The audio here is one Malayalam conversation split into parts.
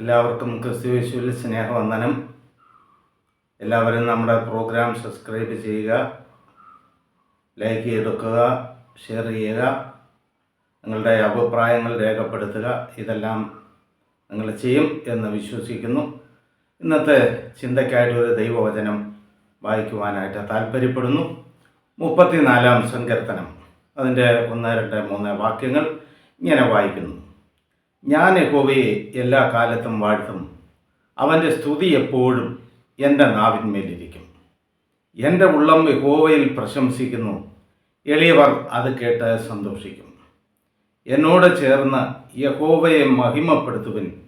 എല്ലാവർക്കും ക്രിസ്തുവേശുവിൽ സ്നേഹവന്ദനം. എല്ലാവരും നമ്മുടെ പ്രോഗ്രാം സബ്സ്ക്രൈബ് ചെയ്യുക ലൈക്ക് ചെയ്തെടുക്കുക ഷെയർ ചെയ്യുക നിങ്ങളുടെ അഭിപ്രായങ്ങൾ രേഖപ്പെടുത്തുക. ഇതെല്ലാം നിങ്ങൾ ചെയ്യും എന്ന് വിശ്വസിക്കുന്നു. ഇന്നത്തെ ചിന്തയ്ക്കായിട്ട് ഒരു ദൈവവചനം വായിക്കുവാനായിട്ട് താല്പര്യപ്പെടുന്നു മുപ്പത്തിനാലാം സങ്കീർത്തനം. അതിന്റെ ഒന്ന് രണ്ട് മൂന്ന് വാക്യങ്ങൾ ഇങ്ങനെ വായിക്കുന്നു. ഞാൻ യഹോവയെ എല്ലാ കാലത്തും വാഴ്ത്തും. അവന്റെ സ്തുതി എപ്പോഴും എന്റെ നാവിന്മേലിരിക്കും. എന്റെ ഉള്ളം യഹോവയിൽ പ്രശംസിക്കുന്നു. എളിയവർ അത് കേട്ട് സന്തോഷിക്കും. എന്നോട് ചേർന്ന് യഹോവയെ മഹിമപ്പെടുത്തുവിൻ.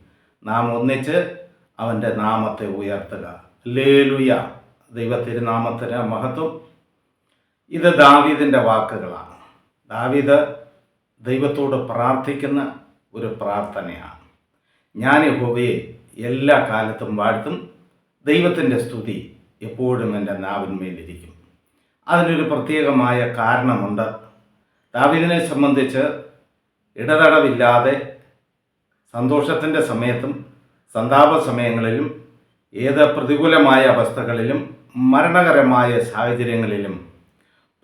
നാം ഒന്നിച്ച് അവന്റെ നാമത്തെ ഉയർത്തുക. ലേലുയ ദൈവത്തിരുനാമത്തിന് മഹത്വം. ഇത് ദാവീദിന്റെ വാക്കുകളാണ്. ദാവീദ് ദൈവത്തോട് പ്രാർത്ഥിക്കുന്ന ഒരു പ്രാർത്ഥനയാണ്. ഞാൻ യഹോവയെ എല്ലാ കാലത്തും വാഴ്ത്തും ദൈവത്തിന്റെ സ്തുതി എപ്പോഴും എന്റെ നാവിന്മേലിരിക്കും. അതിനൊരു പ്രത്യേകമായ കാരണമുണ്ട്. ദാവിദിനെ സംബന്ധിച്ച് ഇടതടവില്ലാതെ സന്തോഷത്തിന്റെ സമയത്തും സന്താപ സമയങ്ങളിലും ഏത് പ്രതികൂലമായ അവസ്ഥകളിലും മരണകരമായ സാഹചര്യങ്ങളിലും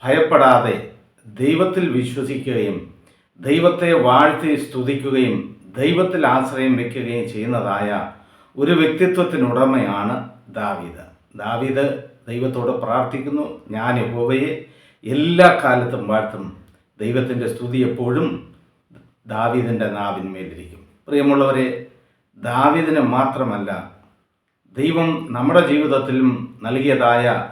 ഭയപ്പെടാതെ ദൈവത്തിൽ വിശ്വസിക്കുകയും ദൈവത്തെ വാഴ്ത്തി സ്തുതിക്കുകയും ദൈവത്തിൽ ആശ്രയം വയ്ക്കുകയും ചെയ്യുന്നതായ ഒരു വ്യക്തിത്വത്തിനുടമയാണ് ദാവീദ്. ദാവീദ് ദൈവത്തോട് പ്രാർത്ഥിക്കുന്നു. ഞാൻ യഹോവയെ എല്ലാ കാലത്തും വാഴ്ത്തും. ദൈവത്തിന്റെ സ്തുതി എപ്പോഴും ദാവീദിന്റെ നാവിന്മേലിരിക്കും. പ്രിയമുള്ളവരെ ദാവീദിന് മാത്രമല്ല ദൈവം നമ്മുടെ ജീവിതത്തിലും നൽകിയതായ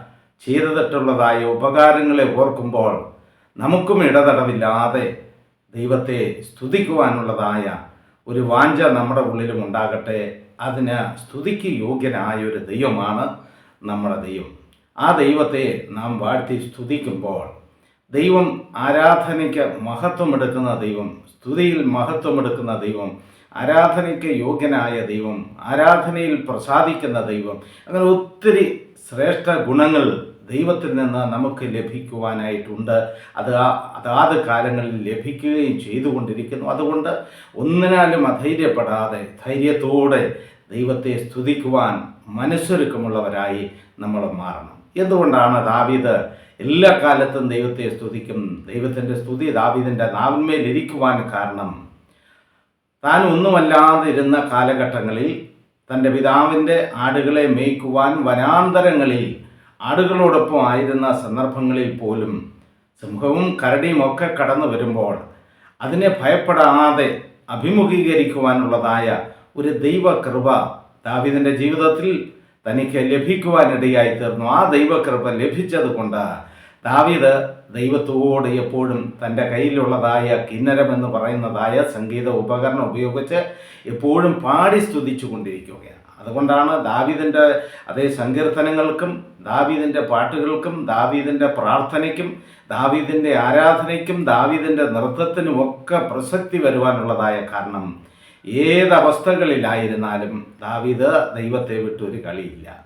ചെയ്തതിട്ടുള്ളതായ ഉപകാരങ്ങളെ ഓർക്കുമ്പോൾ നമുക്കും ഇടതടവില്ലാതെ ദൈവത്തെ സ്തുതിക്കുവാനുള്ളതായ ഒരു വാഞ്ച നമ്മുടെ ഉള്ളിലും ഉണ്ടാകട്ടെ. അതിന് സ്തുതിക്ക് യോഗ്യനായ ഒരു ദൈവമാണ് നമ്മുടെ ദൈവം. ആ ദൈവത്തെ നാം വാഴ്ത്തി സ്തുതിക്കുമ്പോൾ ദൈവം ആരാധനയ്ക്ക് മഹത്വമെടുക്കുന്ന ദൈവം സ്തുതിയിൽ മഹത്വമെടുക്കുന്ന ദൈവം ആരാധനയ്ക്ക് യോഗ്യനായ ദൈവം ആരാധനയിൽ പ്രസാദിക്കുന്ന ദൈവം അങ്ങനെ ഒത്തിരി ശ്രേഷ്ഠ ഗുണങ്ങൾ ദൈവത്തിൽ നിന്ന് നമുക്ക് ലഭിക്കുവാനായിട്ടുണ്ട്. അത് അതാത് കാലങ്ങളിൽ ലഭിക്കുകയും ചെയ്തുകൊണ്ടിരിക്കുന്നു. അതുകൊണ്ട് ഒന്നിനാലും അധൈര്യപ്പെടാതെ ധൈര്യത്തോടെ ദൈവത്തെ സ്തുതിക്കുവാൻ മനസ്സൊരുക്കമുള്ളവരായി നമ്മൾ മാറണം. എന്തുകൊണ്ടാണ് ദാവീദ് എല്ലാ കാലത്തും ദൈവത്തെ സ്തുതിക്കും? ദൈവത്തിന്റെ സ്തുതി ദാവീദിന്റെ നാവിന്മേൽ ഇരിക്കുവാൻ കാരണം. താൻ ഒന്നുമല്ലാതിരുന്ന കാലഘട്ടങ്ങളിൽ തന്റെ പിതാവിന്റെ ആടുകളെ മേയ്ക്കുവാൻ വനാന്തരങ്ങളിൽ ആടുകളോടൊപ്പം ആയിരുന്ന സന്ദർഭങ്ങളിൽ പോലും സിംഹവും കരടിയും ഒക്കെ കടന്നു വരുമ്പോൾ അതിനെ ഭയപ്പെടാതെ അഭിമുഖീകരിക്കുവാനുള്ളതായ ഒരു ദൈവകൃപ ദാവിദിന്റെ ജീവിതത്തിൽ തനിക്ക് ലഭിക്കുവാനിടയായി തീർന്നു. ആ ദൈവകൃപ ലഭിച്ചതുകൊണ്ട് ദാവീദ് ദൈവത്തോട് എപ്പോഴും തന്റെ കയ്യിലുള്ളതായ കിന്നരം എന്ന് പറയുന്നതായ സംഗീത ഉപകരണം ഉപയോഗിച്ച് എപ്പോഴും പാടി സ്തുതിച്ചു കൊണ്ടിരിക്കുകയാണ് അതുകൊണ്ടാണ് ദാവീദിന്റെ അതേ സങ്കീർത്തനങ്ങൾക്കും ദാവീദിന്റെ പാട്ടുകൾക്കും ദാവീദിന്റെ പ്രാർത്ഥനയ്ക്കും ദാവീദിന്റെ ആരാധനയ്ക്കും ദാവീദിന്റെ നൃത്തത്തിനും ഒക്കെ പ്രസക്തി വരുവാനുള്ളതായ കാരണം ഏതവസ്ഥകളിലായിരുന്നാലും ദാവീദ് ദൈവത്തെ വിട്ടൊരു കളിയില്ല.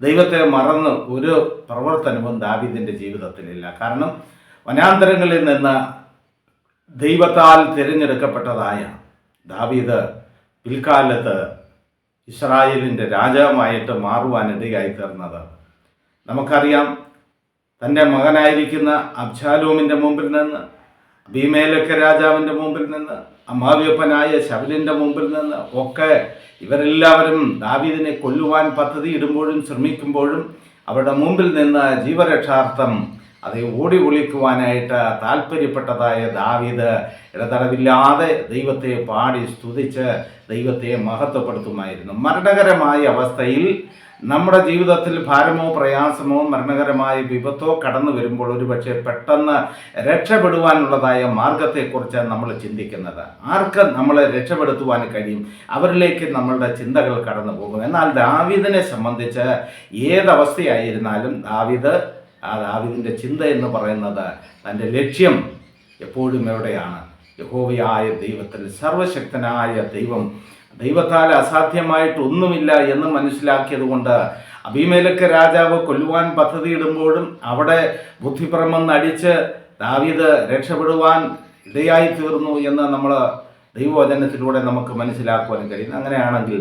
ദൈവത്തെ മറന്ന് ഒരു പ്രവർത്തനവും ദാവീദിന്റെ ജീവിതത്തിലില്ല. കാരണം വനാന്തരങ്ങളിൽ നിന്ന് ദൈവത്താൽ തിരഞ്ഞെടുക്കപ്പെട്ടതായ ദാവീദ് പിൽക്കാലത്ത് ഇസ്രായേലിന്റെ രാജാവായിട്ട് മാറുവാനിടയായി തീർന്നത്. നമുക്കറിയാം തന്റെ മകനായിരിക്കുന്ന അബ്ജാലോമിന്റെ മുമ്പിൽ നിന്ന് ഭീമേലക്ക രാജാവിന്റെ മുമ്പിൽ നിന്ന് അമ്മാവിയപ്പനായ ശബലിന്റെ മുമ്പിൽ നിന്ന് ഒക്കെ ഇവരെല്ലാവരും ദാവീദിനെ കൊല്ലുവാൻ പദ്ധതി ഇടുമ്പോഴും ശ്രമിക്കുമ്പോഴും അവരുടെ മുമ്പിൽ നിന്ന് ജീവരക്ഷാർത്ഥം അത് ഓടി ഒളിക്കുവാനായിട്ട് താല്പര്യപ്പെട്ടതായ ദാവീദ് ഇടതടവില്ലാതെ ദൈവത്തെ പാടി സ്തുതിച്ച് ദൈവത്തെ മഹത്വപ്പെടുത്തുമായിരുന്നു. മരണകരമായ അവസ്ഥയിൽ നമ്മുടെ ജീവിതത്തിൽ ഭാരമോ പ്രയാസമോ മരണകരമായ വിപത്തോ കടന്നു വരുമ്പോൾ ഒരുപക്ഷെ പെട്ടെന്ന് രക്ഷപ്പെടുവാനുള്ളതായ മാർഗത്തെക്കുറിച്ച് നമ്മൾ ചിന്തിക്കുന്നത്. ആർക്ക് നമ്മളെ രക്ഷപ്പെടുത്തുവാൻ കഴിയും? അവരിലേക്ക് നമ്മളുടെ ചിന്തകൾ കടന്നു പോകും. എന്നാൽ ദാവിദിനെ സംബന്ധിച്ച് ഏതവസ്ഥയായിരുന്നാലും ദാവീദ് ആ ദാവിദിന്റെ ചിന്ത എന്ന് പറയുന്നത് തന്റെ ലക്ഷ്യം എപ്പോഴും എവിടെയാണ്? യഹോവയായ ദൈവത്തിൽ സർവശക്തനായ ദൈവം. ദൈവത്താൽ അസാധ്യമായിട്ടൊന്നുമില്ല എന്ന് മനസ്സിലാക്കിയതുകൊണ്ട് അഭിമേലക്ക് രാജാവ് കൊല്ലുവാൻ പദ്ധതിയിടുമ്പോഴും അവിടെ ബുദ്ധിപ്രമം നടിച്ച് ദാവീദ് രക്ഷപ്പെടുവാൻ ഇടയായി തീർന്നു എന്ന് നമ്മൾ ദൈവവചനത്തിലൂടെ നമുക്ക് മനസ്സിലാക്കുവാൻ കഴിയും. അങ്ങനെയാണെങ്കിൽ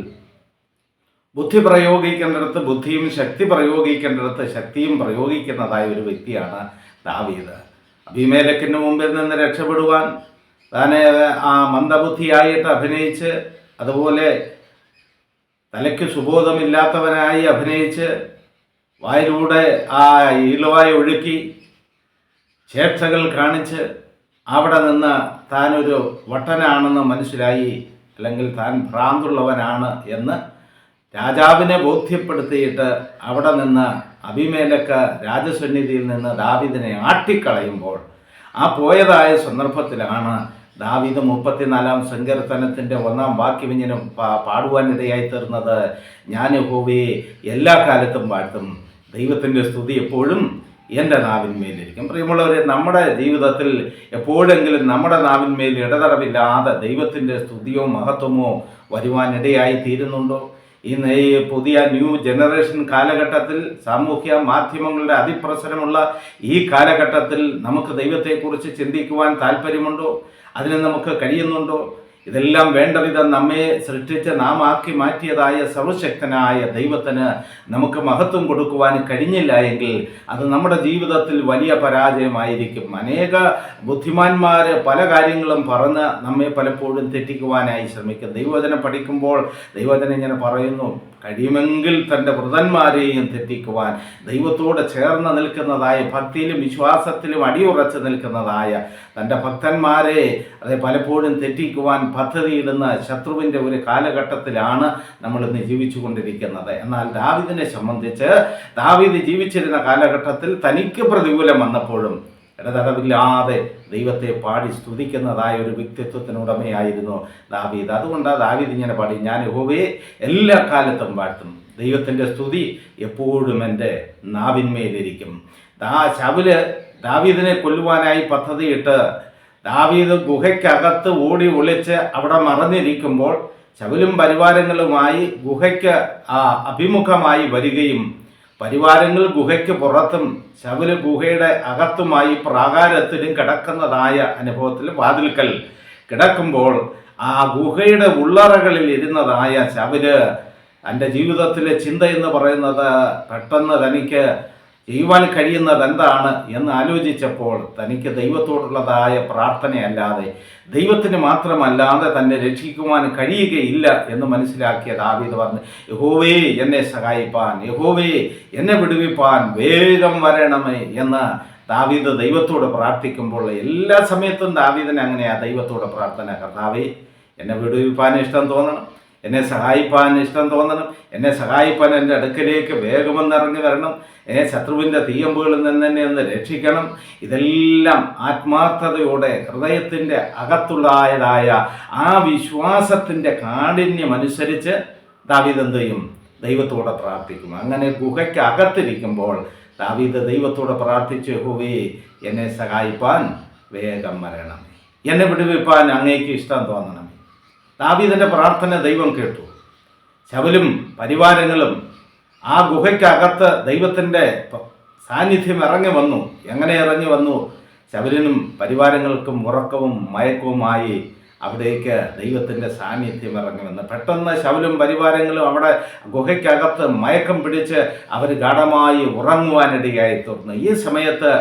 ബുദ്ധി പ്രയോഗിക്കേണ്ടിടത്ത് ബുദ്ധിയും ശക്തി പ്രയോഗിക്കേണ്ടിടത്ത് ശക്തിയും പ്രയോഗിക്കുന്നതായ ഒരു വ്യക്തിയാണ് ദാവീദ്. അഭിമേലക്കിന് മുമ്പിൽ നിന്ന് രക്ഷപ്പെടുവാൻ താനെ ആ മന്ദബുദ്ധിയായിട്ട് അഭിനയിച്ച് അതുപോലെ തലയ്ക്ക് സുബോധമില്ലാത്തവനായി അഭിനയിച്ച് വായിലൂടെ ആ ഇലവായി ഒഴുക്കി ചേർച്ചകൾ കാണിച്ച് അവിടെ നിന്ന് താനൊരു വട്ടനാണെന്ന് മനസ്സിലായി അല്ലെങ്കിൽ താൻ ഭ്രാന്തുള്ളവനാണ് എന്ന് രാജാവിനെ ബോധ്യപ്പെടുത്തിയിട്ട് അവിടെ നിന്ന് അഭിമേലക്ക രാജസന്നിധിയിൽ നിന്ന് ദാവിദിനെ ആട്ടിക്കളയുമ്പോൾ ആ പോയതായ സന്ദർഭത്തിലാണ് ദാവീദ് മുപ്പത്തിനാലാം സങ്കീർത്തനത്തിന്റെ ഒന്നാം വാക്യം ഇങ്ങനെ പാടുവാനിടയായി തീർന്നത്. ഞാൻ യഹോവയെ എല്ലാ കാലത്തും വാഴ്ത്തും. ദൈവത്തിന്റെ സ്തുതി എപ്പോഴും എന്റെ നാവിന്മേലിരിക്കും. പ്രിയമുള്ളവരെ നമ്മുടെ ജീവിതത്തിൽ എപ്പോഴെങ്കിലും നമ്മുടെ നാവിന്മേൽ ഇടതടവില്ലാതെ ദൈവത്തിന്റെ സ്തുതിയോ മഹത്വമോ വരുവാനിടയായി തീരുന്നുണ്ടോ? ഇന്ന് ഈ പുതിയ ന്യൂ ജനറേഷൻ കാലഘട്ടത്തിൽ സാമൂഹ്യ മാധ്യമങ്ങളുടെ അതിപ്രസരമുള്ള ഈ കാലഘട്ടത്തിൽ നമുക്ക് ദൈവത്തെക്കുറിച്ച് ചിന്തിക്കുവാൻ താല്പര്യമുണ്ടോ? അതിന് നമുക്ക് കഴിയുന്നുണ്ടോ? ഇതെല്ലാം വേണ്ട വിധം നമ്മെ സൃഷ്ടിച്ച് നാം ആക്കി മാറ്റിയതായ സർവശക്തനായ ദൈവത്തിന് നമുക്ക് മഹത്വം കൊടുക്കുവാൻ കഴിഞ്ഞില്ല എങ്കിൽ അത് നമ്മുടെ ജീവിതത്തിൽ വലിയ പരാജയമായിരിക്കും. അനേക ബുദ്ധിമാന്മാർ പല കാര്യങ്ങളും പറഞ്ഞ് നമ്മെ പലപ്പോഴും തെറ്റിക്കുവാനായി ശ്രമിക്കും. ദൈവവചനം പഠിക്കുമ്പോൾ ദൈവവചനം ഇങ്ങനെ പറയുന്നു കഴിയുമെങ്കിൽ തന്റെ വൃതന്മാരെയും തെറ്റിക്കുവാൻ ദൈവത്തോട് ചേർന്ന് നിൽക്കുന്നതായ ഭക്തിയിലും വിശ്വാസത്തിലും അടിയുറച്ച് നിൽക്കുന്നതായ തന്റെ ഭക്തന്മാരെ അത് പലപ്പോഴും തെറ്റിക്കുവാൻ പദ്ധതിയിടുന്ന ശത്രുവിന്റെ ഒരു കാലഘട്ടത്തിലാണ് നമ്മൾ ഇന്ന് ജീവിച്ചു കൊണ്ടിരിക്കുന്നത് എന്നാൽ ദാവിദിനെ സംബന്ധിച്ച് ദാവിദ് ജീവിച്ചിരുന്ന കാലഘട്ടത്തിൽ തനിക്ക് പ്രതികൂലം വന്നപ്പോഴും ഇടതടവില്ലാതെ ദൈവത്തെ പാടി സ്തുതിക്കുന്നതായ ഒരു വ്യക്തിത്വത്തിനുടമയായിരുന്നു ദാവീദ്. അതുകൊണ്ട് ദാവീദ് ഇങ്ങനെ പാടി ഞാൻ യഹോവയെ എല്ലാ കാലത്തും വാഴ്ത്തും ദൈവത്തിന്റെ സ്തുതി എപ്പോഴും എന്റെ നാവിന്മേലിരിക്കും. ദാ ശവിൽ ദാവീദിനെ കൊല്ലുവാനായി പദ്ധതിയിട്ട് ദാവീദ് ഗുഹയ്ക്കകത്ത് ഓടി ഒളിച്ച് അവിടെ മറഞ്ഞിരിക്കുമ്പോൾ ശബലും പരിവാരങ്ങളുമായി ഗുഹയ്ക്ക് അഭിമുഖമായി വരികയും പരിവാരങ്ങൾ ഗുഹയ്ക്ക് പുറത്തും ശബുല ഗുഹയുടെ അകത്തുമായി പ്രാകാരത്തിലും കിടക്കുന്നതായ അനുഭവത്തിൽ വാതിൽക്കൽ കിടക്കുമ്പോൾ ആ ഗുഹയുടെ ഉള്ളറകളിൽ ഇരുന്നതായ ശബൽ എന്റെ ജീവിതത്തിലെ ചിന്ത എന്ന് പറയുന്നത് പെട്ടെന്ന് തനിക്ക് ചെയ്യുവാൻ കഴിയുന്നത് എന്താണ് എന്ന് ആലോചിച്ചപ്പോൾ തനിക്ക് ദൈവത്തോടുള്ളതായ പ്രാർത്ഥനയല്ലാതെ ദൈവത്തിന് മാത്രമല്ലാതെ തന്നെ രക്ഷിക്കുവാൻ കഴിയുകയില്ല എന്ന് മനസ്സിലാക്കിയ ദാവീദ് പറഞ്ഞു യഹോവേ എന്നെ സഹായിപ്പാൻ യഹോവേ എന്നെ വിടുവിപ്പാൻ വേഗം വരണമേ എന്ന് ദാവീദ് ദൈവത്തോട് പ്രാർത്ഥിക്കുമ്പോൾ എല്ലാ സമയത്തും ദാവീദിന് അങ്ങനെയാണ് ദൈവത്തോട് പ്രാർത്ഥന കർത്താവേ എന്നെ വിടുവിപ്പാൻ ഇഷ്ടം തോന്നണം. എന്നെ സഹായിപ്പാൻ ഇഷ്ടം തോന്നണം. എന്നെ സഹായിപ്പാൻ എന്റെ അടുക്കലേക്ക് വേഗമെന്നിറങ്ങി വരണം. എന്നെ ശത്രുവിന്റെ തീയമ്പുകളിൽ നിന്ന് എന്നെ ഒന്ന് രക്ഷിക്കണം. ഇതെല്ലാം ആത്മാർത്ഥതയോടെ ഹൃദയത്തിന്റെ അകത്തുള്ളതായതായ ആ വിശ്വാസത്തിന്റെ കാഠിന്യമനുസരിച്ച് ദാവീദ് ദൈവത്തോടെ പ്രാർത്ഥിക്കും അങ്ങനെ ഗുഹയ്ക്ക് അകത്തിരിക്കുമ്പോൾ ദൈവത്തോടെ പ്രാർത്ഥിച്ചു ഹുവേ എന്നെ സഹായിപ്പാൻ വേഗം വരണം. എന്നെ വിടുവിപ്പാൻ അങ്ങേക്ക് ഇഷ്ടം തോന്നണം. ദാവീദിന്റെ പ്രാർത്ഥന ദൈവം കേട്ടു. ശവലും പരിവാരങ്ങളും ആ ഗുഹയ്ക്കകത്ത് ദൈവത്തിന്റെ സാന്നിധ്യം ഇറങ്ങി വന്നു. എങ്ങനെ ഇറങ്ങി വന്നു? ശബലിനും പരിവാരങ്ങൾക്കും ഉറക്കവും മയക്കവുമായി അവിടേക്ക് ദൈവത്തിന്റെ സാന്നിധ്യം ഇറങ്ങി വന്ന് പെട്ടെന്ന് ശവലും പരിവാരങ്ങളും അവിടെ ഗുഹയ്ക്കകത്ത് മയക്കം പിടിച്ച് അവർ ഗാഠമായി ഉറങ്ങുവാനിടയായി തീർന്നു. ഈ സമയത്ത്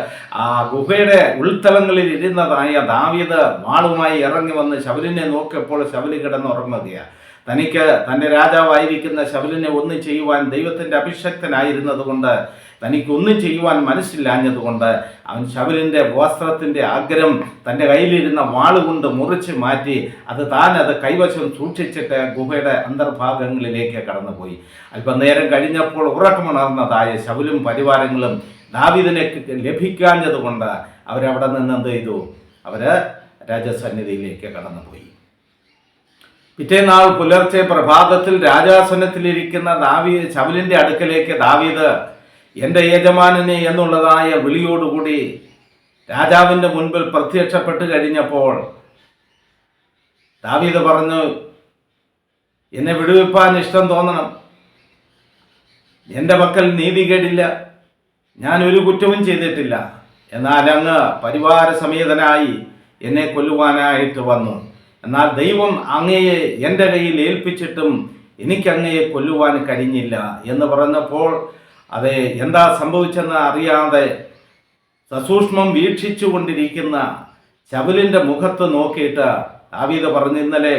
ആ ഗുഹയുടെ ഉൾത്തലങ്ങളിൽ ഇരുന്നതായ ദാവീദ് വാളുമായി ഇറങ്ങി വന്ന് ശവലിനെ നോക്കിയപ്പോൾ ശബലി കിടന്നുറങ്ങുകയാണ്. തനിക്ക് തന്റെ രാജാവായിരിക്കുന്ന ശബലിനെ ഒന്നും ചെയ്യുവാൻ ദൈവത്തിന്റെ അഭിഷക്തനായിരുന്നതുകൊണ്ട് തനിക്കൊന്നും ചെയ്യുവാൻ മനസ്സില്ലാഞ്ഞതുകൊണ്ട് അവൻ ശബലിന്റെ വസ്ത്രത്തിന്റെ ആഗ്രഹം തന്റെ കയ്യിലിരുന്ന വാളുകൊണ്ട് മുറിച്ച് മാറ്റി അത് താൻ അത് കൈവശം സൂക്ഷിച്ചിട്ട് ഗുഹയുടെ അന്തർഭാഗങ്ങളിലേക്ക് കടന്നുപോയി. അല്പനേരം കഴിഞ്ഞപ്പോൾ ഉറക്കമുണർന്നതായ ശബലും പരിവാരങ്ങളും ദാവിദിനെ ലഭിക്കാഞ്ഞതുകൊണ്ട് അവരവിടെ നിന്ന് എന്ത് ചെയ്തു? അവർ രാജസന്നിധിയിലേക്ക് കടന്നുപോയി. പിറ്റേനാൾ പുലർച്ചെ പ്രഭാതത്തിൽ രാജാസനത്തിലിരിക്കുന്ന ദാവീ ശവലിന്റെ അടുക്കലേക്ക് ദാവീദ് എന്റെ യജമാനനെ എന്നുള്ളതായ വിളിയോടുകൂടി രാജാവിന്റെ മുൻപിൽ പ്രത്യക്ഷപ്പെട്ട് കഴിഞ്ഞപ്പോൾ ദാവീദ് പറഞ്ഞു എന്നെ വിടുവിപ്പാൻ ഇഷ്ടം തോന്നണം. എന്റെ പക്കൽ നീതികേടില്ല. ഞാൻ ഒരു കുറ്റവും ചെയ്തിട്ടില്ല. എന്നാൽ അങ്ങ് പരിവാര സമേതനായി എന്നെ കൊല്ലുവാനായിട്ട് വന്നു. എന്നാൽ ദൈവം അങ്ങയെ എന്റെ കയ്യിൽ ഏൽപ്പിച്ചിട്ടും എനിക്ക് അങ്ങയെ കൊല്ലുവാൻ കഴിഞ്ഞില്ല എന്ന് പറഞ്ഞപ്പോൾ അത് എന്താ സംഭവിച്ചെന്ന് അറിയാതെ സസൂക്ഷ്മം വീക്ഷിച്ചു കൊണ്ടിരിക്കുന്ന ശബലിന്റെ മുഖത്ത് നോക്കിയിട്ട് ദാവീദ് പറഞ്ഞു ഇന്നലെ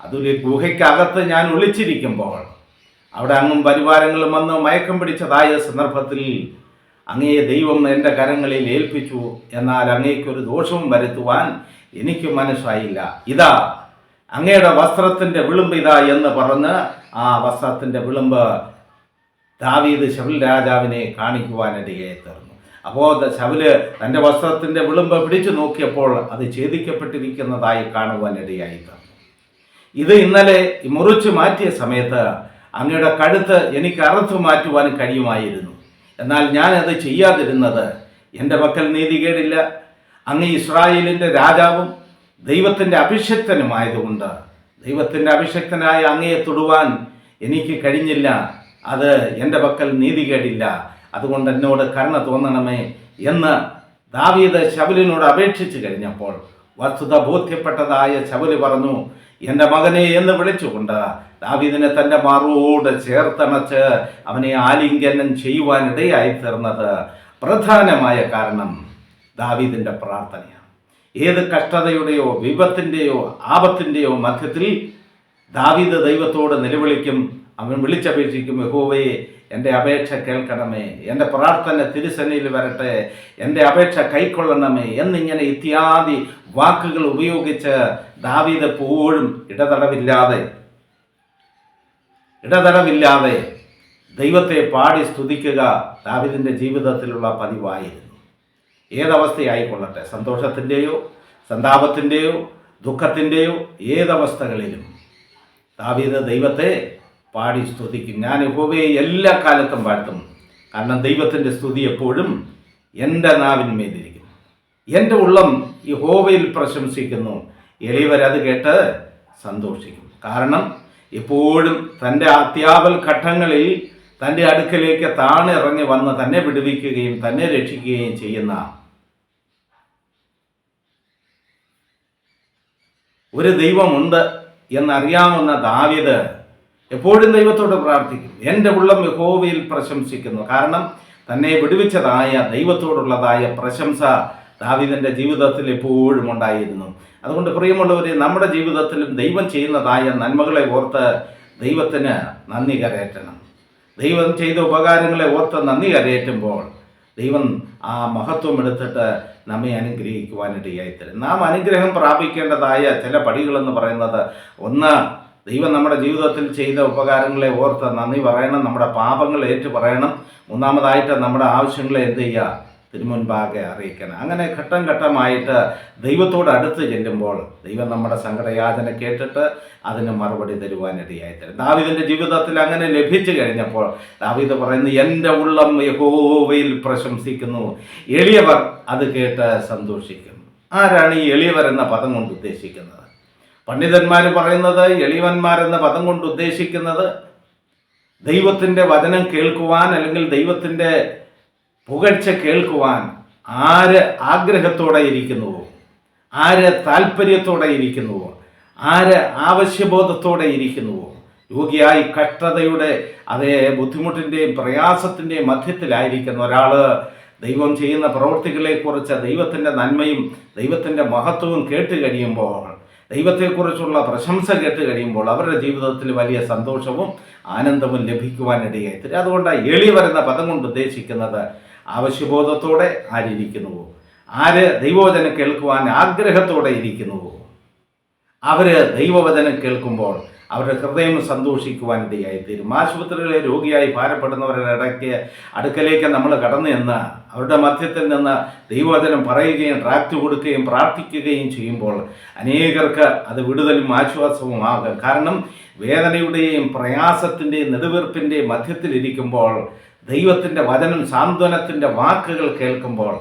അതൊരു ഗുഹയ്ക്കകത്ത് ഞാൻ ഒളിച്ചിരിക്കുമ്പോൾ അവിടെ അങ്ങും പരിവാരങ്ങളും വന്ന് മയക്കം പിടിച്ചതായ സന്ദർഭത്തിൽ അങ്ങയെ ദൈവം എന്റെ കരങ്ങളിൽ ഏൽപ്പിച്ചു. എന്നാൽ അങ്ങേക്കൊരു ദോഷവും വരുത്തുവാൻ എനിക്ക് മനസ്സായില്ല. ഇതാ അങ്ങയുടെ വസ്ത്രത്തിന്റെ വിളുമ്പ് ഇതാ എന്ന് പറഞ്ഞ് ആ വസ്ത്രത്തിന്റെ വിളുമ്പ് ദാവീദ് ശബൽ രാജാവിനെ കാണിക്കുവാനിടയായി തീർന്നു. അപ്പോൾ ശബുൽ തന്റെ വസ്ത്രത്തിന്റെ വിളുമ്പ് പിടിച്ചു നോക്കിയപ്പോൾ അത് ഛേദിക്കപ്പെട്ടിരിക്കുന്നതായി കാണുവാനിടയായി തീർന്നു. ഇത് ഇന്നലെ മുറിച്ച് മാറ്റിയ സമയത്ത് അങ്ങയുടെ കഴുത്ത് എനിക്ക് അറുത്തു മാറ്റുവാൻ കഴിയുമായിരുന്നു. എന്നാൽ ഞാനത് ചെയ്യാതിരുന്നത് എന്റെ പക്കൽ നീതികേടില്ല അങ്ങ് ഇസ്രായേലിന്റെ രാജാവും ദൈവത്തിന്റെ അഭിഷക്തനുമായതുകൊണ്ട് ദൈവത്തിന്റെ അഭിഷക്തനായ അങ്ങയെ തൊടുവാൻ എനിക്ക് കഴിഞ്ഞില്ല. അത് എന്റെ പക്കൽ നീതി കേടില്ല. അതുകൊണ്ട് എന്നോട് കരുണ തോന്നണമേ എന്ന് ദാവീദ് ശബലിനോട് അപേക്ഷിച്ചു കഴിഞ്ഞപ്പോൾ വസ്തുത ബോധ്യപ്പെട്ടതായ ശബലി പറഞ്ഞു എന്റെ മകനെ എന്ന് വിളിച്ചുകൊണ്ട് ദാവീദിനെ തന്റെ മാറോട് ചേർത്തണച്ച് അവനെ ആലിംഗനം ചെയ്യുവാനിടയായി തീർന്നത് പ്രധാനമായ കാരണം. ദാവീദിന്റെ പ്രാർത്ഥനയാണ്. ഏത് കഷ്ടതയുടെയോ വിപത്തിന്റെയോ ആപത്തിന്റെയോ മധ്യത്തിൽ ദാവീദ് ദൈവത്തോട് നിലവിളിക്കും അവൻ വിളിച്ചപേക്ഷിക്കും യഹോവയെ എന്റെ അപേക്ഷ കേൾക്കണമേ എന്റെ പ്രാർത്ഥന തിരുസനയിൽ വരട്ടെ എന്റെ അപേക്ഷ കൈക്കൊള്ളണമേ എന്നിങ്ങനെ ഇത്യാദി വാക്കുകൾ ഉപയോഗിച്ച് ദാവീദ് എപ്പോഴും ഇടതടവില്ലാതെ ഇടതടവില്ലാതെ ദൈവത്തെ പാടി സ്തുതിക്കുക ദാവിദിന്റെ ജീവിതത്തിലുള്ള പതിവായിരുന്നു. ഏതവസ്ഥയായിക്കൊള്ളട്ടെ? സന്തോഷത്തിന്റെയോ സന്താപത്തിന്റെയോ ദുഃഖത്തിന്റെയോ ഏതവസ്ഥകളിലും. ദാവീദ് ദൈവത്തെ പാടി സ്തുതിക്കും. ഞാൻ യഹോവയെ എല്ലാ കാലത്തും പാഴ്ത്തും കാരണം ദൈവത്തിന്റെ സ്തുതി എപ്പോഴും എന്റെ നാവിന്മേലിരിക്കും. എന്റെ ഉള്ളം ഈ ഹോവയിൽ പ്രശംസിക്കുന്നു എളിയവരത് കേട്ട് സന്തോഷിക്കും. കാരണം എപ്പോഴും തന്റെ അത്യാപൽ ഘട്ടങ്ങളിൽ തന്റെ അടുക്കലേക്ക് താണിറങ്ങി വന്ന് തന്നെ വിടുവിക്കുകയും തന്നെ രക്ഷിക്കുകയും ചെയ്യുന്ന ഒരു ദൈവമുണ്ട് എന്നറിയാവുന്ന ദാവിത് എപ്പോഴും ദൈവത്തോട് പ്രാർത്ഥിക്കും. എന്റെ ഉള്ളം യഹോവയിൽ പ്രശംസിക്കുന്നു. കാരണം തന്നെ വിടുവിച്ചതായ ദൈവത്തോടുള്ളതായ പ്രശംസ ദാവിദിന്റെ ജീവിതത്തിൽ എപ്പോഴും ഉണ്ടായിരുന്നു. അതുകൊണ്ട് പ്രിയമുള്ളവർ നമ്മുടെ ജീവിതത്തിലും ദൈവം ചെയ്യുന്നതായ നന്മകളെ ഓർത്ത് ദൈവത്തിന് നന്ദി കരയറ്റണം. ദൈവം ചെയ്ത ഉപകാരങ്ങളെ ഓർത്ത് നന്ദി അറിയേറ്റുമ്പോൾ ദൈവം ആ മഹത്വം എടുത്തിട്ട് നമ്മെ അനുഗ്രഹിക്കുവാനിടയായിത്തരും നാം അനുഗ്രഹം പ്രാപിക്കേണ്ടതായ ചില പടികളെന്ന് പറയുന്നത് ഒന്ന് ദൈവം നമ്മുടെ ജീവിതത്തിൽ ചെയ്ത ഉപകാരങ്ങളെ ഓർത്ത് നന്ദി പറയണം നമ്മുടെ പാപങ്ങൾ ഏറ്റു പറയണം. മൂന്നാമതായിട്ട് നമ്മുടെ ആവശ്യങ്ങളെ എന്ത് ചെയ്യുക? തിരുമുൻപാകെ അറിയിക്കണം. അങ്ങനെ ഘട്ടം ഘട്ടമായിട്ട് ദൈവത്തോട് അടുത്ത് ചെല്ലുമ്പോൾ ദൈവം നമ്മുടെ സങ്കടയാചന കേട്ടിട്ട് അതിന് മറുപടി തരുവാനിടയായി തരും ദാവിദിന്റെ ജീവിതത്തിൽ അങ്ങനെ ലഭിച്ചു കഴിഞ്ഞപ്പോൾ ദാവിദ് പറയുന്നു എന്റെ ഉള്ളം യഹോവയിൽ പ്രശംസിക്കുന്നു. എളിയവർ അത് കേട്ട് സന്തോഷിക്കുന്നു. ആരാണ് ഈ എളിയവർ എന്ന പദം കൊണ്ട് ഉദ്ദേശിക്കുന്നത്? പണ്ഡിതന്മാർ പറയുന്നത് എളിയവന്മാരെന്ന പദം കൊണ്ട് ഉദ്ദേശിക്കുന്നത് ദൈവത്തിന്റെ വചനം കേൾക്കുവാൻ അല്ലെങ്കിൽ ദൈവത്തിന്റെ പുകഴ്ച കേൾക്കുവാൻ ആര് ആഗ്രഹത്തോടെ ഇരിക്കുന്നുവോ? ആര് താല്പര്യത്തോടെ ഇരിക്കുന്നുവോ? ആര് ആവശ്യബോധത്തോടെ ഇരിക്കുന്നുവോ? രോഗിയായി കഷ്ടതയുടെ അതേ ബുദ്ധിമുട്ടിന്റെയും പ്രയാസത്തിന്റെയും മധ്യത്തിലായിരിക്കുന്ന ഒരാൾ ദൈവം ചെയ്യുന്ന പ്രവൃത്തികളെക്കുറിച്ച് ദൈവത്തിന്റെ നന്മയും ദൈവത്തിന്റെ മഹത്വവും കേട്ട് കഴിയുമ്പോൾ ദൈവത്തെക്കുറിച്ചുള്ള പ്രശംസ കേട്ട് കഴിയുമ്പോൾ അവരുടെ ജീവിതത്തിൽ വലിയ സന്തോഷവും ആനന്ദവും ലഭിക്കുവാനിടയായി അതുകൊണ്ട് എളി വരുന്ന പദം കൊണ്ട് ഉദ്ദേശിക്കുന്നത് ആവശ്യബോധത്തോടെ ആരിയ്ക്കുന്നുവോ ആര് ദൈവവചനം കേൾക്കുവാൻ ആഗ്രഹത്തോടെ ഇരിക്കുന്നുവോ? അവർ ദൈവവചനം കേൾക്കുമ്പോൾ അവരുടെ ഹൃദയം സന്തോഷിക്കുവാൻ ഇടയായി തീരും. ആശുപത്രികളെ രോഗിയായി ഭാരപ്പെടുന്നവരുടെ ഇടയ്ക്ക് അടുക്കലേക്ക് നമ്മൾ കടന്നു എന്ന് അവരുടെ മധ്യത്തിൽ നിന്ന് ദൈവവചനം പറയുകയും ട്രാക്ട് കൊടുക്കുകയും പ്രാർത്ഥിക്കുകയും ചെയ്യുമ്പോൾ അനേകർക്ക് അത് വിടുതലും ആശ്വാസവും ആകും. കാരണം വേദനയുടെയും പ്രയാസത്തിന്റെയും നെടുവീർപ്പിന്റെയും മധ്യത്തിലിരിക്കുമ്പോൾ ദൈവത്തിന്റെ വചനം സാന്ത്വനത്തിന്റെ വാക്കുകൾ കേൾക്കുമ്പോൾ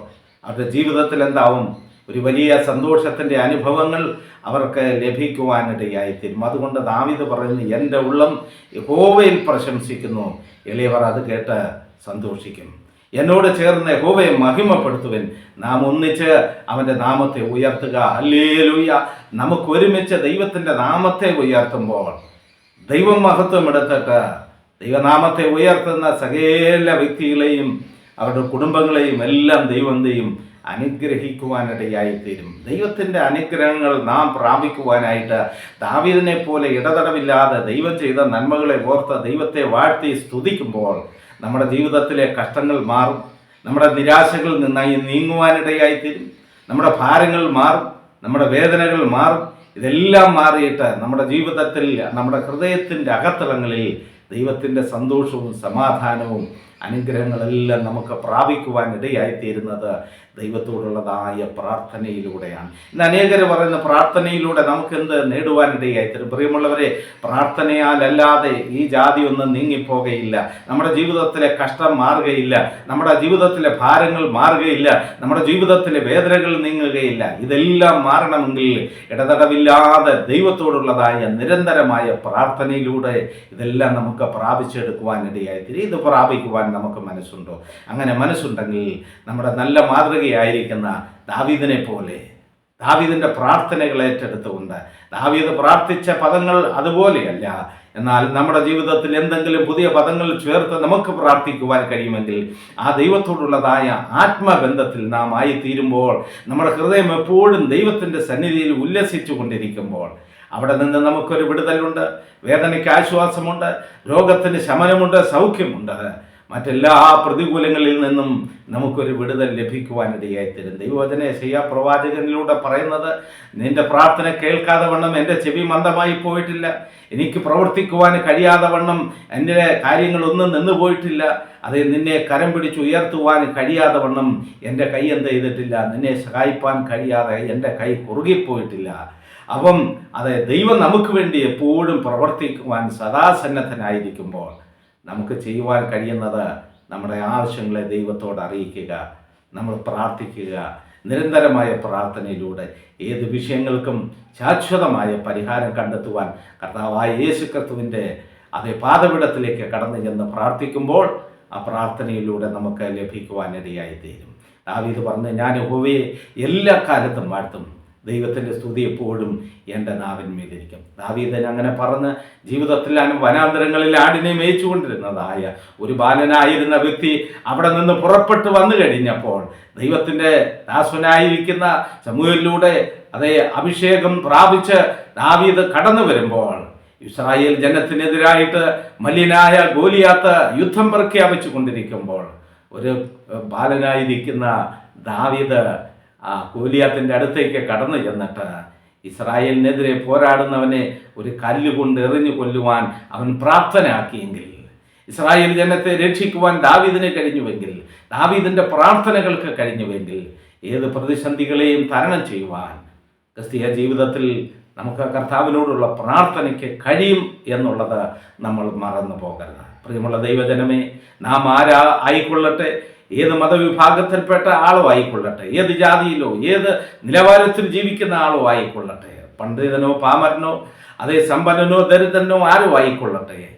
അവരുടെ ജീവിതത്തിൽ എന്താവും? ഒരു വലിയ സന്തോഷത്തിന്റെ അനുഭവങ്ങൾ അവർക്ക് ലഭിക്കുവാനിടയായിത്തീരും അതുകൊണ്ട് ദാവിദ് പറയുന്നു എന്റെ ഉള്ളം യഹോവയിൽ പ്രശംസിക്കുന്നു. എളിയവർ അത് കേട്ട് സന്തോഷിക്കും. എന്നോട് ചേർന്ന് യഹോവയെ മഹിമപ്പെടുത്തുവൻ. നാം ഒന്നിച്ച് അവന്റെ നാമത്തെ ഉയർത്തുക. അല്ലേലൂയ നമുക്ക് ഒരുമിച്ച് ദൈവത്തിന്റെ നാമത്തെ ഉയർത്തുമ്പോൾ ദൈവം മഹത്വം എടുത്തിട്ട് ദൈവനാമത്തെ ഉയർത്തുന്ന സകല വ്യക്തികളെയും അവരുടെ കുടുംബങ്ങളെയും എല്ലാം ദൈവം ചെയ്യും? അനുഗ്രഹിക്കുവാനിടയായി തീരും ദൈവത്തിന്റെ അനുഗ്രഹങ്ങൾ നാം പ്രാപിക്കുവാനായിട്ട് ദാവീദിനെ പോലെ ഇടതടവില്ലാതെ ദൈവം ചെയ്ത നന്മകളെ ഓർത്ത് ദൈവത്തെ വാഴ്ത്തി സ്തുതിക്കുമ്പോൾ നമ്മുടെ ജീവിതത്തിലെ കഷ്ടങ്ങൾ മാറും. നമ്മുടെ നിരാശകൾ നിന്നായി നീങ്ങുവാനിടയായി തീരും നമ്മുടെ ഭാരങ്ങൾ മാറും. നമ്മുടെ വേദനകൾ മാറും. ഇതെല്ലാം മാറിയിട്ട് നമ്മുടെ ജീവിതത്തിൽ നമ്മുടെ ഹൃദയത്തിന്റെ അകത്തളങ്ങളിൽ ദൈവത്തിന്റെ സന്തോഷവും സമാധാനവും അനുഗ്രഹങ്ങളെല്ലാം നമുക്ക് പ്രാപിക്കുവാൻ ഇടയായിത്തീരുന്നത് ദൈവത്തോടുള്ളതായ പ്രാർത്ഥനയിലൂടെയാണ്. ഇന്ന് അനേകർ പറയുന്ന പ്രാർത്ഥനയിലൂടെ നമുക്ക് എന്ത് നേടുവാനിടയായി? തരും പ്രിയമുള്ളവരെ പ്രാർത്ഥനയാലല്ലാതെ ഈ ജാതി ഒന്നും നീങ്ങിപ്പോകയില്ല. നമ്മുടെ ജീവിതത്തിലെ കഷ്ടം മാറുകയില്ല. നമ്മുടെ ജീവിതത്തിലെ ഭാരങ്ങൾ മാറുകയില്ല. നമ്മുടെ ജീവിതത്തിലെ വേദനകൾ നീങ്ങുകയില്ല. ഇതെല്ലാം മാറണമെങ്കിൽ ഇടതടവില്ലാതെ ദൈവത്തോടുള്ളതായ നിരന്തരമായ പ്രാർത്ഥനയിലൂടെ ഇതെല്ലാം നമുക്ക് പ്രാപിച്ചെടുക്കുവാനിടയായി. തരും ഇത് പ്രാപിക്കുവാൻ നമുക്ക് മനസ്സുണ്ടോ? അങ്ങനെ മനസ്സുണ്ടെങ്കിൽ നമ്മുടെ നല്ല മാതൃകയായിരിക്കുന്ന ദാവീദിനെ പോലെ ദാവീദിന്റെ പ്രാർത്ഥനകൾ ഏറ്റെടുത്തുകൊണ്ട് ദാവീദ് പ്രാർത്ഥിച്ച പദങ്ങൾ അതുപോലെയല്ല. എന്നാൽ നമ്മുടെ ജീവിതത്തിൽ എന്തെങ്കിലും പുതിയ പദങ്ങൾ ചേർത്ത് നമുക്ക് പ്രാർത്ഥിക്കുവാൻ കഴിയുമെങ്കിൽ ആ ദൈവത്തോടുള്ളതായ ആത്മബന്ധത്തിൽ നാം ആയിത്തീരുമ്പോൾ നമ്മുടെ ഹൃദയം എപ്പോഴും ദൈവത്തിന്റെ സന്നിധിയിൽ ഉല്ലസിച്ചു കൊണ്ടിരിക്കുമ്പോൾ അവിടെ നിന്ന് നമുക്കൊരു വിടുതലുണ്ട് വേദനയ്ക്ക് ആശ്വാസമുണ്ട് രോഗത്തിന് ശമനമുണ്ട് സൗഖ്യമുണ്ട്. മറ്റെല്ലാ പ്രതികൂലങ്ങളിൽ നിന്നും നമുക്കൊരു വിടുതൽ ലഭിക്കുവാനിടയായി തരും ദൈവവചന ശയ്യ പ്രവാചകനിലൂടെ പറയുന്നത് നിന്റെ പ്രാർത്ഥന കേൾക്കാതെ വണ്ണം എന്റെ ചെവി മന്ദമായി പോയിട്ടില്ല. എനിക്ക് പ്രവർത്തിക്കുവാൻ കഴിയാതെ വണ്ണം എന്റെ കാര്യങ്ങളൊന്നും നിന്നു പോയിട്ടില്ല. അത് നിന്നെ കരം പിടിച്ച് ഉയർത്തുവാൻ കഴിയാതെ വണ്ണം എന്റെ കൈ എന്ത് ചെയ്തിട്ടില്ല. നിന്നെ സഹായിപ്പാൻ കഴിയാതെ എന്റെ കൈ കുറുകിപ്പോയിട്ടില്ല. അപ്പം അതെ ദൈവം നമുക്ക് വേണ്ടി എപ്പോഴും പ്രവർത്തിക്കുവാൻ സദാസന്നദ്ധനായിരിക്കുമ്പോൾ നമുക്ക് ചെയ്യുവാൻ കഴിയുന്നത് നമ്മുടെ ആവശ്യങ്ങളെ ദൈവത്തോട് അറിയിക്കുക നമ്മൾ പ്രാർത്ഥിക്കുക നിരന്തരമായ പ്രാർത്ഥനയിലൂടെ ഏത് വിഷയങ്ങൾക്കും ശാശ്വതമായ പരിഹാരം കണ്ടെത്തുവാൻ കർത്താവായ യേശു കർത്തുവിന്റെ അതേ പാതപിടത്തിലേക്ക് കടന്നു ചെന്ന് പ്രാർത്ഥിക്കുമ്പോൾ ആ പ്രാർത്ഥനയിലൂടെ നമുക്ക് ലഭിക്കുവാനിടയായി തീരും ദാവീദ് പറഞ്ഞ് ഞാൻ ഹോവയെ എല്ലാ കാലത്തും വാഴ്ത്തും ദൈവത്തിന്റെ സ്തുതി എപ്പോഴും എന്റെ നാവിന്മേലിരിക്കും ദാവീദൻ അങ്ങനെ പറഞ്ഞ് ജീവിതത്തിൽ വനാന്തരങ്ങളിൽ ആടിനെ മേയിച്ചുകൊണ്ടിരുന്നതായ ഒരു ബാലനായിരുന്ന വ്യക്തി അവിടെ നിന്ന് പുറപ്പെട്ട് വന്നു കഴിഞ്ഞപ്പോൾ ദൈവത്തിന്റെ ദാസനായിരിക്കുന്ന സമൂഹത്തിലൂടെ അതേ അഭിഷേകം പ്രാപിച്ച് ദാവീദ് കടന്നു വരുമ്പോൾ ഇസ്രായേൽ ജനത്തിനെതിരായിട്ട് മലിനായ ഗോലിയാത്ത് യുദ്ധം പ്രഖ്യാപിച്ചു കൊണ്ടിരിക്കുമ്പോൾ ഒരു ബാലനായിരിക്കുന്ന ദാവീദ് ആ കൂലിയാത്തിന്റെ അടുത്തേക്ക് കടന്നു ചെന്നിട്ട് ഇസ്രായേലിനെതിരെ പോരാടുന്നവനെ ഒരു കല്ലുകൊണ്ട് എറിഞ്ഞു കൊല്ലുവാൻ അവൻ പ്രാർത്ഥനയാക്കിയെങ്കിൽ ഇസ്രായേൽ ജനത്തെ രക്ഷിക്കുവാൻ ദാവീദിനെ കഴിഞ്ഞുവെങ്കിൽ ദാവീദിന്റെ പ്രാർത്ഥനകൾക്ക് കഴിഞ്ഞുവെങ്കിൽ ഏത് പ്രതിസന്ധികളെയും തരണം ചെയ്യുവാൻ ക്രിസ്തീയ ജീവിതത്തിൽ നമുക്ക് കർത്താവിനോടുള്ള പ്രാർത്ഥനയ്ക്ക് കഴിയും എന്നുള്ളത് നമ്മൾ മറന്നു പോകരുത് പ്രിയമുള്ള ദൈവജനമേ നാം ആരാ ആയിക്കൊള്ളട്ടെ? ഏത് മതവിഭാഗത്തിൽപ്പെട്ട ആളോ ആയിക്കൊള്ളട്ടെ ഏത് ജാതിയിലോ ഏത് നിലവാരത്തിൽ ജീവിക്കുന്ന ആളോ ആയിക്കൊള്ളട്ടെ പണ്ഡിതനോ പാമരനോ അതേ സമ്പന്നനോ ദരിദ്രനോ ആരോ ആയിക്കൊള്ളട്ടെ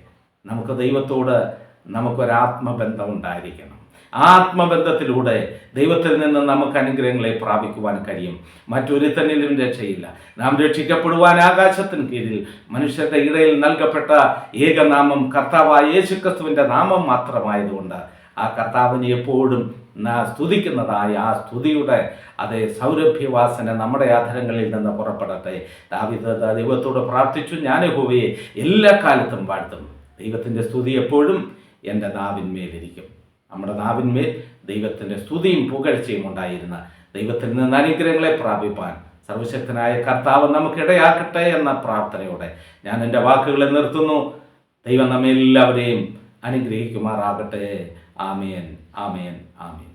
നമുക്ക് ദൈവത്തോട് നമുക്കൊരാത്മബന്ധം ഉണ്ടായിരിക്കണം ആത്മബന്ധത്തിലൂടെ ദൈവത്തിൽ നിന്ന് നമുക്ക് അനുഗ്രഹങ്ങളെ പ്രാപിക്കുവാൻ കഴിയും. മറ്റൊരുത്തനിലും രക്ഷയില്ല. നാം രക്ഷിക്കപ്പെടുവാൻ ആകാശത്തിന് കീഴിൽ മനുഷ്യരുടെ ഇടയിൽ നൽകപ്പെട്ട ഏകനാമം കർത്താവായ യേശുക്രിസ്തുവിന്റെ നാമം മാത്രമായതുകൊണ്ട് ആ കർത്താവിനെ എപ്പോഴും സ്തുതിക്കുന്നതായ ആ സ്തുതിയുടെ അതേ സൗരഭ്യവാസന നമ്മുടെ ആധാരങ്ങളിൽ നിന്ന് പുറപ്പെടട്ടെ. ദാവിത ദൈവത്തോട് പ്രാർത്ഥിച്ചു ഞാൻ ഹോവയെ എല്ലാ കാലത്തും വാഴ്ത്തും. ദൈവത്തിന്റെ സ്തുതി എപ്പോഴും എന്റെ നാവിന്മേലിരിക്കും. നമ്മുടെ നാവിന്മേൽ ദൈവത്തിന്റെ സ്തുതിയും പുകഴ്ചയും ഉണ്ടായിരുന്ന ദൈവത്തിൽ നിന്ന് അനുഗ്രഹങ്ങളെ പ്രാപിപ്പാൻ സർവശക്തനായ കർത്താവ് നമുക്കിടയാക്കട്ടെ എന്ന പ്രാർത്ഥനയോടെ ഞാൻ എന്റെ വാക്കുകളെ നിർത്തുന്നു. ദൈവം നമ്മെല്ലാവരെയും അനുഗ്രഹിക്കുമാറാകട്ടെ. ആമേൻ ആമേൻ ആമേൻ